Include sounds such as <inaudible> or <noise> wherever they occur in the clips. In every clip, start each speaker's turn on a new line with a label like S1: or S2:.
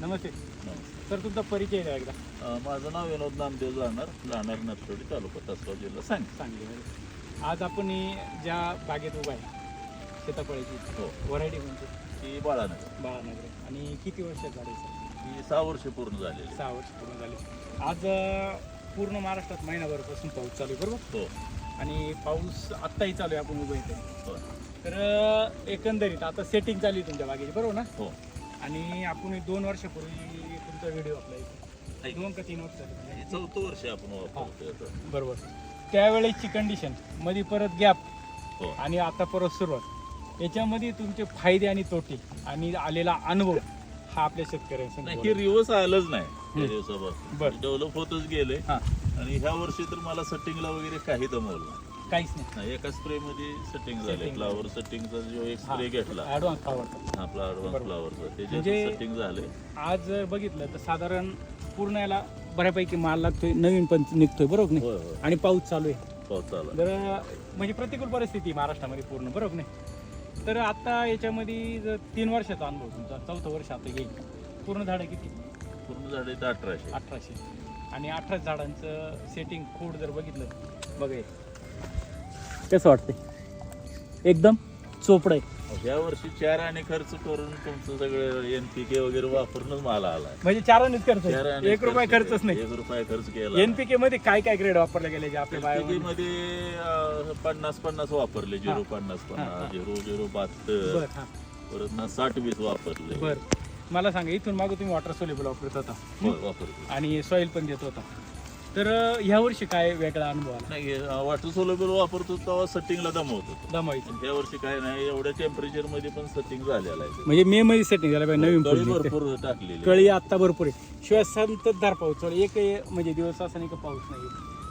S1: नमस्ते. Sir तुमचा परिचय द्या एकदा.
S2: अं, माझं नाव विनोद नामदेव जाणार राहणार नरसोडी तालुका तासगाव जिल्हा सांग
S1: सांगली आज आपण ही ज्या बागेत उभा आहे सीताफळाची
S2: हो.
S1: व्हरायटी म्हणजे
S2: ती बाळानगर.
S1: बाळानगर. आणि किती वर्षात झाले सर?
S2: ही सहा वर्ष पूर्ण झालेली
S1: सहा वर्ष पूर्ण झाले. आज अं, पूर्ण महाराष्ट्रात महिनाभरपासून पाऊस चालू आहे बरोबर?
S2: हो.
S1: आणि पाऊस आत्ताही चालू आहे आपण उभं इथे.
S2: हो.
S1: तर अं, एकंदरीत आता सेटिंग चालू आहे तुमच्या बागेची बरोबर ना?
S2: हो.
S1: आणि आपण एक दोन वर्षापूर्वी तुमचा व्हिडिओ आपला इथे. दोन का तीन वर्ष झाले
S2: हे चौथं वर्ष आपण.
S1: बरोबर. त्यावेळेसची कंडिशनमध्ये परत गॅप
S2: हो.
S1: आणि आता परत सुरुवात. याच्यामध्ये तुमचे फायदे आणि तोटे आणि आलेला अनुभव हा आपल्या शेतकऱ्यांसमोर
S2: नाही हे. रिवर्स आलंच नाही दिवसापासून.
S1: बरं.
S2: डेव्हलप होतच गेले.
S1: हा.
S2: आणि ह्या वर्षी तर मला सेटिंगला वगैरे काही दमवलं नाही.
S1: काहीच नाही.
S2: नाही एका स्प्रे मध्ये सेटिंग झाले
S1: Setting.
S2: फ्लावर सेटिंगचा जो एक
S1: हा.
S2: स्प्रे घेतला.
S1: ऍडव्हान्स आवडतं
S2: आपला ऍडव्हान्स
S1: बरोबर.
S2: फ्लावरचा त्याच्यात
S1: म्हणजे-
S2: सेटिंग झाले
S1: आज जर बघितलं तर साधारण पूर्ण याला बऱ्यापैकी माल लागतोय नवीन पण निघतोय बरोबर नाही?
S2: होय होय.
S1: आणि पाऊस चालू आहे.
S2: पाऊस चालला
S1: तर म्हणजे प्रतिकूल परिस्थिती आहे महाराष्ट्रामध्ये पूर्ण बरोबर नाही? तर आता याच्यामध्ये जर तीन वर्षाचा अनुभव तुमचा चौथं वर्ष आता येईल. पूर्ण झाडं किती?
S2: पूर्ण तर अठराशे.
S1: अठराशे. आणि अठरा झाडांचं सेटिंग खोड जर बघितलं बघा कसं वाटतंय? एकदम चोपड आहे.
S2: या वर्षी चार आणि खर्च करून तुमचं सगळं एनपीके वगैरे वापरूनच मला आलाय.
S1: म्हणजे चारानेच खर्च
S2: चार
S1: आहे.
S2: आणि
S1: एक रुपया खर्चच नाही.
S2: एक रुपया खर्च केला.
S1: एनपीके मध्ये काय काय ग्रेड वापरले गेले जे आपल्या
S2: मध्ये पन्नास पन्नास वापरले झिरो पन्नास. पन्नास झिरो झिरो बहात्तर.
S1: बर हा.
S2: परत ना साठ वीस वापरले.
S1: बर. मला सांगा इथून मागं तुम्ही वॉटर सोलेबल वापरत होता.
S2: होय, वापरले
S1: आणि सॉईल पण देत होता. तर ह्या वर्षी काय वेगळा अनुभव आला?
S2: नाही वॉटर सोलेबल वापरतो तेव्हा सेटिंगला दमवत होतो.
S1: दमाईचं
S2: या वर्षी काय नाही एवढ्या टेम्परेचरमध्ये पण सेटिंग झालेलं आहे.
S1: म्हणजे मे मध्ये सेटिंग झालं पाहिजे नवीन
S2: कळी. भरपूर टाकलेली.
S1: कळी आता भरपूर आहे. शिवाय संततधार पाऊस चालू. एक म्हणजे दिवस असा नाही का पाऊस नाही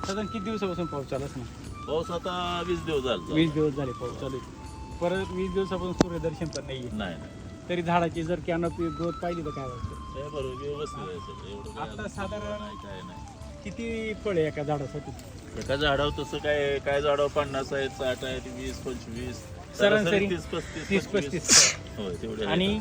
S1: साधारण किती दिवसापासून पाऊस चालूच नाही?
S2: पाऊस आता वीस दिवस झाला
S1: वीस दिवस झाले पाऊस चालू आहे. परत वीस दिवसापासून सूर्यदर्शन पण
S2: नाही नाही.
S1: तरी झाडाची जर कॅनोपी ग्रोथ पाहिली तर काय वाटतं?
S2: बरोबर व्यवस्थित आहे सगळं. एवढं काय
S1: आता साधारण
S2: नाही काय नाही.
S1: किती फळ एका झाडासाठी?
S2: एका झाडावर तसं काय काय झाडावर पन्नास आहेत साठ आहेत वीस पंचवीस.
S1: सरासरी
S2: तीस पस्तीस
S1: तीस. पस्तीस
S2: होय तेवढे आहेत.
S1: आणि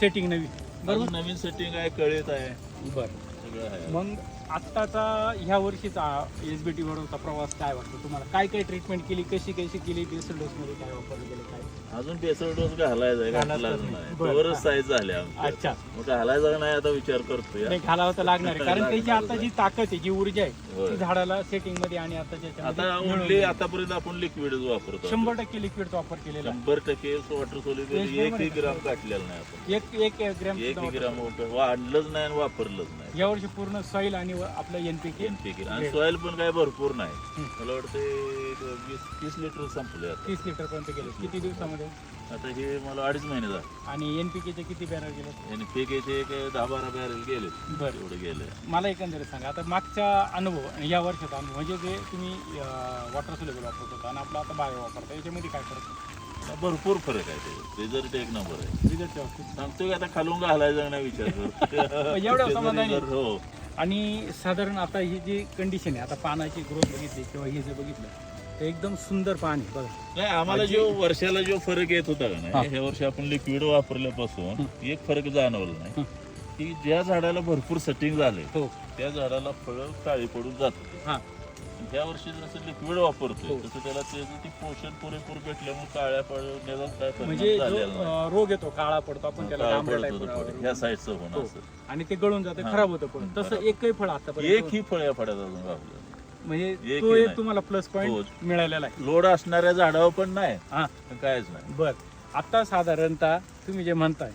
S1: सेटिंग नवी. बरोबर?
S2: नवीन सेटिंग आहे कळीत आहे.
S1: बर.
S2: सगळं आहे.
S1: मग आत्ताचा ह्या वर्षीचा एस बी टी बरोबरचा प्रवास काय वाटतो तुम्हाला? काय काय ट्रीटमेंट केली कशी कशी केली बेसल डोसमध्ये काय वापरलं गेलं काय?
S2: अजून बेसळ डोस घालायचा आहे,
S1: घालायचा
S2: घातलाच
S1: नाही. बरं.
S2: साईज झाले आमच्या
S1: अच्छा.
S2: मग का नाही आता विचार करतोय.
S1: नाही घालावं तर लागणार आहे. कारण <laughs> त्याची आता जी ताकद आहे जी ऊर्जा आहे
S2: होय.
S1: ती झाडाला सेटिंगमध्ये आणि आताच्या
S2: आता
S1: याच्यामध्ये
S2: ओनली आतापर्यंत आपण लिक्विडच वापरतो.
S1: शंभर टक्के लिक्विडचा वापर केलेला आहे.
S2: शंभर टक्के वॉटर सोल्युबल एकही
S1: आहे.
S2: ग्राम काढलेलं नाही आपण.
S1: एक एक ग्रॅम
S2: एक ग्राम वाढलंच नाही आणि वापरलंच नाही.
S1: यावर्षी पूर्ण सॉईल आणि व- आपलं एनपीके
S2: एनपीके आणि सॉइल पण काय भरपूर नाही. मला वाटतं एक वीस तीस लिटर संपले आता.
S1: तीस लिटर पर्यंत गेले. किती दिवसामध्ये?
S2: आता हे मला अडीच महिने झाले.
S1: आणि एनपीकेचे किती बॅनर गेले?
S2: एनपीकेचे एक दहा बारा बॅरल गेले.
S1: बरं.
S2: एवढे गेले.
S1: मला एकंदरीत सांगा. आता मागचा अनुभव आणि या वर्षाचा अनुभव म्हणजे जे तुम्ही वॉटर सोलेबल वापरत होता आणि आपला आता बायो वापरता याच्यामध्ये काय फरक?
S2: भरपूर फरक आहे ते. रिझल्ट एक नंबर आहे. सांगतो की? आता खालून घालायचा नाही विचार <laughs>
S1: एवढं समाधानी?
S2: हो.
S1: आणि साधारण आता ही जी कंडिशन आहे आता पानाची ग्रोथ बघितली किंवा हे जे बघितलं तर एकदम सुंदर पान आहे बघा.
S2: नाही आम्हाला जो वर्षाला जो फरक येत होता का
S1: हा.
S2: नाही ह्या वर्षी आपण लिक्विड वापरल्यापासून एक फरक जाणवला नाही. की ज्या झाडाला भरपूर सेटिंग झाले
S1: हो.
S2: त्या झाडाला फळं काळी पडून जात
S1: हां.
S2: ह्या वर्षी जसं लिक्विड वापरतोय
S1: हो.
S2: तसं त्याला ते पोषण पुरेपूर भेटल्यामुळे काळ्या पडण्याचा काय
S1: म्हणजे
S2: परिणाम
S1: जो
S2: झालेला नाही.
S1: अं, रोग येतो काळा पडतो आपण त्याला
S2: काळं
S1: तांबड्या
S2: पडत
S1: type
S2: होतं
S1: वर
S2: फळ. ह्या साईडचं
S1: हो.
S2: होणं असं
S1: आणि ते गळून जातं
S2: हां.
S1: खराब होतं पण तसं एकही फळ आतापर्यंत
S2: एक ही फळ या फळ्यात अजून
S1: म्हणजे
S2: एकही
S1: तो एक
S2: नाही.
S1: तुम्हाला प्लस पॉईंट
S2: हो.
S1: मिळालेला आहे
S2: लोड असणाऱ्या झाडावर पण नाही
S1: हा
S2: कायच नाही
S1: बर आता साधारणतः तुम्ही जे म्हणताय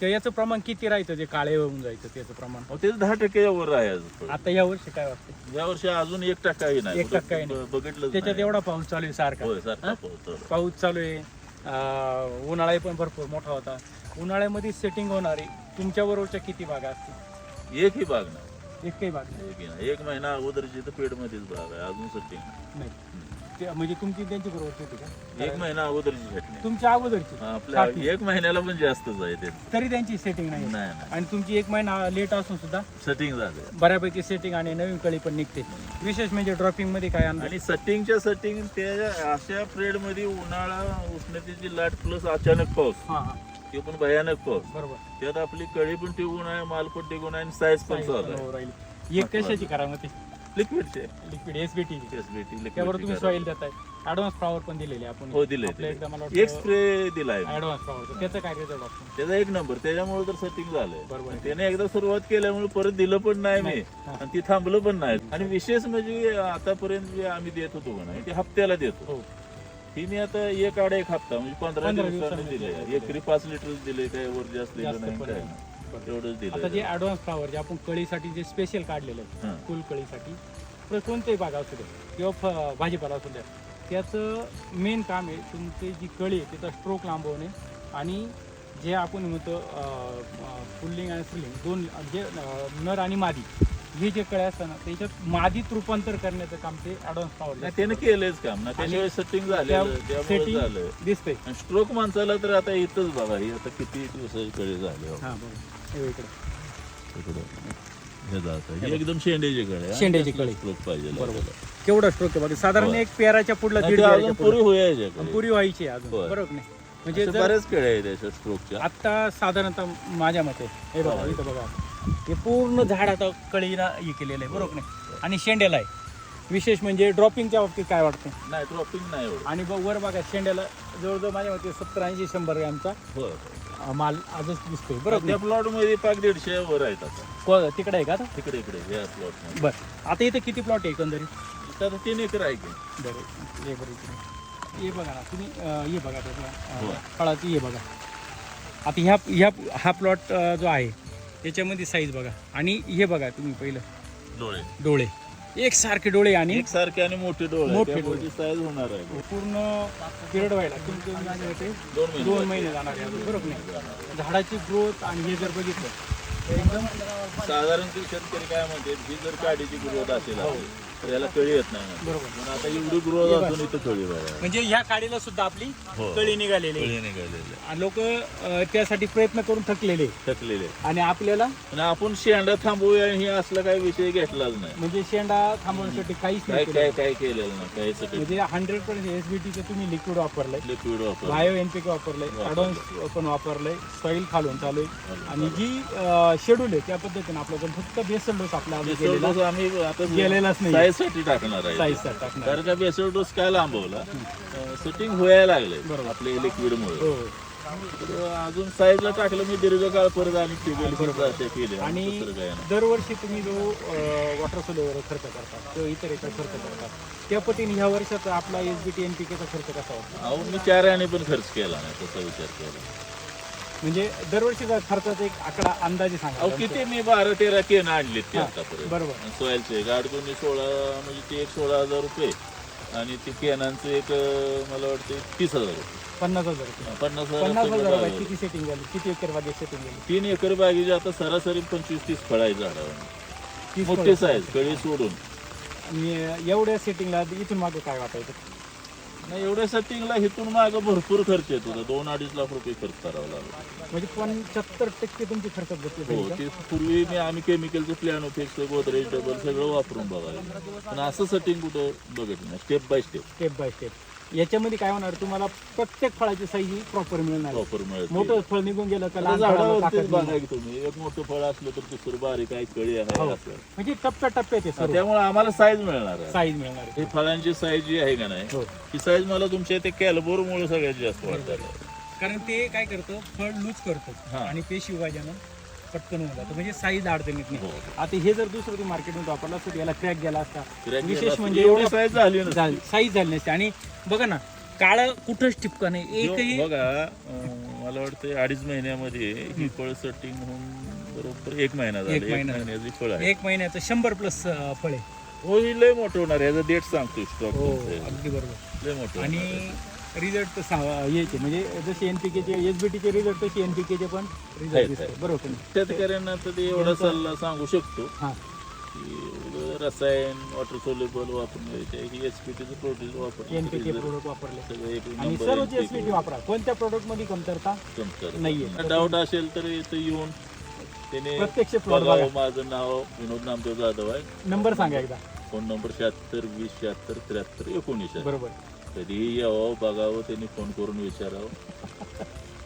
S1: तर याचं प्रमाण किती राहायचं जे काळे होऊन जायचं त्याचं प्रमाण
S2: अहो, ते दहा टक्के वर आहे अजून.
S1: आता या वर्षी काय वाटतं
S2: या वर्षी अजून एक टक्काही नाही
S1: एक टक्काही नाही.
S2: ब- बघितलंच
S1: त्याच्यात. एवढा पाऊस चालू आहे सारखा
S2: होय सारखा
S1: हा?
S2: पाऊस चालू.
S1: पाऊस चालू आहे अं, उन्हाळा पण भरपूर मोठा होता उन्हाळ्यामध्ये सेटिंग होणारी तुमच्या बरोबरच्या किती बागा असतील
S2: एकही बाग नाही
S1: एकही बाग नाही.
S2: एकही नाही. एक महिना अगोदरची तर पेड मध्येच बाग आहे अजून सटिंग
S1: नाही म्हणजे तुमची त्यांची बरोबर होती का?
S2: एक महिना अगोदरची छटणी
S1: तुमच्या अगोदरची?
S2: आपल्या. एक महिन्याला पण जास्तच आहे ते.
S1: तरी त्यांची सेटिंग नाही.
S2: नाही नाही.
S1: आणि तुमची एक महिना लेट असून सुद्धा
S2: सेटिंग झालं.
S1: बऱ्यापैकी सेटिंग आणि नवीन कळी पण निघते. विशेष म्हणजे ड्रॉपिंगमध्ये काय आणलं
S2: आणि सेटिंगच्या सेटिंग त्या अशा पिरियडमध्ये उन्हाळा उष्णतेची लाट प्लस अचानक पाऊस.
S1: हा हा.
S2: ते पण भयानक पाऊस.
S1: बरोबर.
S2: त्यात आपली कळी पण टिकून आहे माल पण टिकून आहे आणि साईज पण चालू आहे.
S1: हो राहिली. एक कशाची करामती
S2: लिक्विडचे
S1: लिक्विड एसबीटी
S2: एसबीटी
S1: त्यावर तुम्ही सॉईल देताय. ऍडव्हान्स फ्लॉवर पण दिलेले आपण.
S2: हो दिले
S1: आपल्या एकदा मला
S2: एक स्प्रे दिलाय
S1: ऍडव्हान्स फ्लॉवर त्याचं काय रिझल्ट असतो?
S2: त्याचा एक नंबर त्याच्यामुळे तर सेटिंग झालंय.
S1: बरोबर.
S2: त्याने एकदा सुरुवात केल्यामुळे परत दिलं पण नाही मी. आणि ती थांबलं पण नाही. आणि विशेष म्हणजे आतापर्यंत जे आम्ही देत होतो का नाही ते हप्त्याला देतो
S1: हो.
S2: ही मी आता एक आड एक हप्ता म्हणजे पंधरा दिवसांनी दिले
S1: दिले.
S2: एकरी पाच लिटर दिले काय वर जास्त दिलं नाही काय
S1: नाही.
S2: एवढंच
S1: आता
S2: दिलं
S1: जे ऍडव्हान्स फ्लॉवर जे आपण कळीसाठी जे स्पेशल काढलेलं आहे
S2: हा.
S1: फुल कळीसाठी तर कोणतेही बाग असू दे किंवा फ- भाजीपाला असू द्या त्याचं मेन काम आहे तुमची जी कळी आहे त्याचा स्ट्रोक लांबवणे आणि जे आपण म्हणतो फुल्लिंग आणि स्लिंग दोन जे अं, नर आणि मादी हे जे कळे असतात ना त्याच्यात मादीत रूपांतर करण्याचं काम ते ऍडव्हान्स
S2: नाही
S1: फ्लॉवर
S2: त्याने केलंच काम ना त्याशिवाय सेटिंग झालेलं त्यामुळे
S1: setting
S2: झालं
S1: दिसतंय.
S2: स्ट्रोक माणसाला तर आता इथंच बघा ही आता किती दिवसाची कळी झाली हो.
S1: हां बरोबर. हे इकडे.
S2: हे जातं. ही एकदम शेंड्याची कळी आहे.
S1: शेंड्याची कळी.
S2: स्ट्रोक पाहिजे
S1: बरोबर. केवढा स्ट्रोक आहे साधारण. एक पेराच्या पुढला दीड पेराच्या.
S2: पुरी होयाच्या कळी.
S1: पुरी व्हायची आहे अजून. बरोबर नाही म्हणजे
S2: अशा
S1: जर
S2: बऱ्याच कळ्या आहेत स्ट्रोकच्या
S1: आता साधारणतः माझ्या मते हे बघा. इथं बघा हे पूर्ण झाड आता कळीला हे केलेलं आहे बरोबर नाही आणि शेंड्याला आहे विशेष म्हणजे ड्रॉपिंगच्या बाबतीत काय वाटतं
S2: नाही ड्रॉपिंग नाही एवढं
S1: आणि बघ वर बघा शेंड्याला जवळजवळ माझ्या मते सत्तर ऐंशी शंभर ग्रॅमचा
S2: होय.
S1: माल आजच दिसतोय. बरोबर
S2: त्या? प्लॉटमध्ये पाक दीडशे वर आहेत आता.
S1: को- तिकडे आहे का आता?
S2: तिकडे इकडे या प्लॉटमध्ये.
S1: बरं. आता इथं किती प्लॉट आहे एकंदरीत?
S2: आता तीन एकर आहे की.
S1: बरं. ये बरं इकडे. ये बघा ना तुम्ही अं, ये बघा त्याचं
S2: हो.
S1: अं, फळाची ये बघा. आता ह्या ह्या हा प्लॉट जो आहे याच्यामध्ये साईज बघा. आणि हे बघा तुम्ही पहिलं.
S2: डोळे.
S1: डोळे. एक सारखे डोळे आणि
S2: एक सारखे आणि मोठे डोळे.
S1: मोठे डोळे.
S2: साईज होणार आहे.
S1: पूर्ण पिरियड व्हायला तुमचे माझे होते
S2: दोन महिने.
S1: दोन महिने जाणार आहे अजून, बरोबर नाही? झाडाची ग्रोथ आणि हे जर बघितलं तर एकदम
S2: साधारण ते शेतकरी काय म्हणते ही जर काडीची ग्रोथ असेल आपली, तर याला कळी येत नाही.
S1: बरोबर.
S2: पण आता एवढी ग्रोथ असून इथं कळी बघा.
S1: म्हणजे ह्या काडीला सुद्धा आपली
S2: हो.
S1: कळी निघालेली
S2: कळी निघालेले
S1: लोक त्यासाठी प्रयत्न करून थकलेले
S2: थकलेले
S1: आणि आपल्याला
S2: आणि आपण शेंडा थांबवूया हे असला काही विषय घेतलाच नाही.
S1: म्हणजे शेंडा थांबवण्यासाठी काहीच
S2: काय
S1: नाही
S2: काय
S1: केलं.
S2: काय केलेलं नाही. काही
S1: म्हणजे हंड्रेड पर्सेंट एस बी टीचं तुम्ही लिक्विड वापरलंय.
S2: लिक्विड वापर
S1: बायो एनपीके वापरलंय.
S2: वापरलंय.
S1: पण वापरलंय. सॉईल खालून चालू आहे. आणि जी शेड्यूल आहे त्या पद्धतीने आपल्याकडे फक्त बेसल डोस आपला
S2: आम्ही आता
S1: गेलेलाच नाही.
S2: साठी टाकणार आहे.
S1: टाकणार.
S2: कारण का बेसल डोस काय लांबवला? सेटिंग व्हायला लागले
S1: बरोबर.
S2: आपले लिक्विड मुळे.
S1: हो.
S2: तर अजून साईजला टाकलं मी दीर्घकाळ परत आणि टिबेल परत केले.
S1: आणि
S2: दुसरं काय नाही.
S1: दरवर्षी तुम्ही जो वॉटर सोलवर खर्च करता किंवा इतर याचा खर्च करता त्या पद्धतीने ह्या वर्षाचा आपला S B T N P केचा खर्च कसा होता?
S2: अहो मी चार आणि पण खर्च केला नाही तसा विचार केला.
S1: म्हणजे दरवर्षीचा खर्चाचा एक आकडा अंदाजे सांगा.
S2: अहो किती मी बारा तेरा केन आणले ते
S1: हा,
S2: आतापर्यंत.
S1: बरोबर.
S2: सोयलचे गाडगुंनी सोळा म्हणजे ते एक सोळा हजार रुपये. आणि ते केनांचं एक अं, मला वाटतं तीस हजार रुपये.
S1: पन्नास हजार रुपये.
S2: पन्नास
S1: पन्नास
S2: हजार
S1: हजार रुपये
S2: रुपये.
S1: किती सेटिंग झाली? किती एकर बागे सेटिंग झाली?
S2: तीन एकर बागेचे आता सरासरी पंचवीस तीस फळायचं झाडावर.
S1: तीस
S2: मोठे
S1: फळं.
S2: साईज कळी सोडून.
S1: आणि एवढ्या सेटिंगला इथून मागे काय वाटायचं?
S2: नाही एवढ्या सेटिंगला इथून मागं भरपूर खर्च येत. दोन अडीच लाख रुपये खर्च करावा लागला
S1: म्हणजे पंच्याहत्तर टक्के तुमची बसले
S2: हो ते पूर्वी मी आम्ही केमिकलचं प्लॅन फिक्स गोदरेज डबल सगळं वापरून बघायला पण असं सेटिंग कुठं बघत नाही. Step by step
S1: step by step याच्यामध्ये काय होणार तुम्हाला प्रत्येक फळाची साईज ही प्रॉपर मिळणार
S2: मिळत.
S1: मोठं फळ निघून गेलं लहान फळाला ताकद मिळणार.
S2: तुम्ही. एक मोठं फळ असलं तर दुसरं बारीक आहे कळी आहे
S1: हो.
S2: असं.
S1: म्हणजे टप्प्या टप्प्यात सर्व.
S2: त्यामुळे आम्हाला साईज मिळणार आहे.
S1: साईज मिळणार आहे.
S2: हे फळांची साईज जी आहे का नाही
S1: हो.
S2: ही साईज मला तुमच्या ते कॅलबोर मुळे सगळ्यात जास्त वाटतात.
S1: कारण ते काय करतं फळ लूज करतं
S2: हा.
S1: आणि पेशी विभाजन पटकन होऊन जातं. म्हणजे साईज अडचणीत नाही.
S2: हो.
S1: आता हे जर दुसरं तुम्ही मार्केटमध्ये वापरला असतं याला क्रॅक गेला असता. विशेष म्हणजे.
S2: एवढी size झाली.
S1: साईज झाली नसते. आणि बघा ना काळ कुठंच टिपका नाही. एकही
S2: बघा मला वाटतं अडीच महिन्यामध्ये ही फळ सेटिंग होऊन बरोबर एक महिना झाला.
S1: एक
S2: एक
S1: महिना.
S2: महिन्याची फळ आहे
S1: एक महिन्याचं शंभर प्लस फळ. आहे
S2: हो ही लय मोठं होणार याचा डेट सांगतो स्टॉक
S1: अगदी बरोबर.
S2: लय मोठं
S1: आणि. रिझल्ट यायचे. म्हणजे जसे एन पी केचे एस बी टीचे रिझल्ट तसे एन पी केचे पण रिझल्ट
S2: आहेत,
S1: दिसतात.
S2: आहेत.
S1: बरोबर की नाही?
S2: शेतकऱ्यांना ते एवढा सल्ला सांगू शकतो
S1: हां.
S2: की रसायन वॉटर सोलेबल वापरून घ्यायचे ही एस पी टीचं
S1: एन पी के प्रोडक्ट वापरले.
S2: सगळं एक
S1: आणि
S2: नंबर
S1: सर्व एस बी टी वापरा कोणत्या प्रोडक्टमध्ये कमतरता नाहीये.
S2: डाऊट असेल तर इथं येऊन त्याने
S1: प्रत्यक्ष
S2: बघावं. माझं नाव विनोद नामदेव जाधव आहे.
S1: नंबर सांगा एकदा.
S2: फोन नंबर शहात्तर वीस शहात्तर त्र्याहत्तर एकोणीस आहे.
S1: बरोबर.
S2: कधीही यावं बघावं त्यांनी फोन करून विचारावं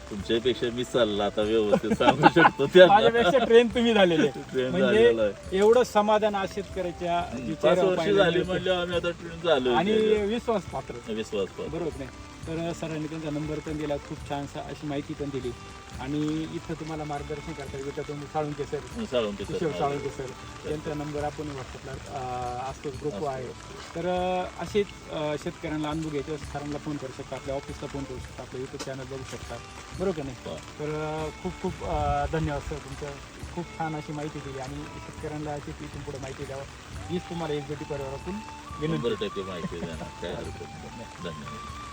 S2: तुमच्यापेक्षा मी चालला आता व्यवस्थित सांगू शकतो त्यांना.
S1: माझ्यापेक्षा ट्रेन तुम्ही झालेले <laughs>
S2: Train
S1: म्हणजे
S2: आहे.
S1: एवढं समाधान आज शेतकऱ्याच्या जी
S2: पाच
S1: चेहऱ्यावर
S2: वर्ष झाली. म्हणजे आम्ही आता ट्रेन झालो
S1: आणि विश्वास पात्र
S2: विश्वास पाहतो.
S1: बरोबर नाही तर सरांनी त्यांचा नंबर पण दिला खूप छान अशी माहिती पण दिली. आणि इथं तुम्हाला मार्गदर्शन करता येईल तुम्ही Salunke sir.
S2: Salunke sir.
S1: Salunke sir. त्यांचा नंबर आपण व्हॉट्सअपला असतो ग्रुप आहे. तर अं, असेच अं, शेतकऱ्यांना अनुभव घ्यायचे असं सरांना फोन करू शकता आपल्या ऑफिसला फोन करू शकता आपल्या युट्यूब चॅनल बघू शकता. बरोबर नाही?
S2: हा.
S1: तर खूप खूप धन्यवाद सर तुमचं. खूप छान अशी माहिती दिली आणि शेतकऱ्यांना अशी इथून पुढे माहिती द्यावं. हीच तुम्हाला एक परिवारातून विनंती.
S2: माहिती धन्यवाद.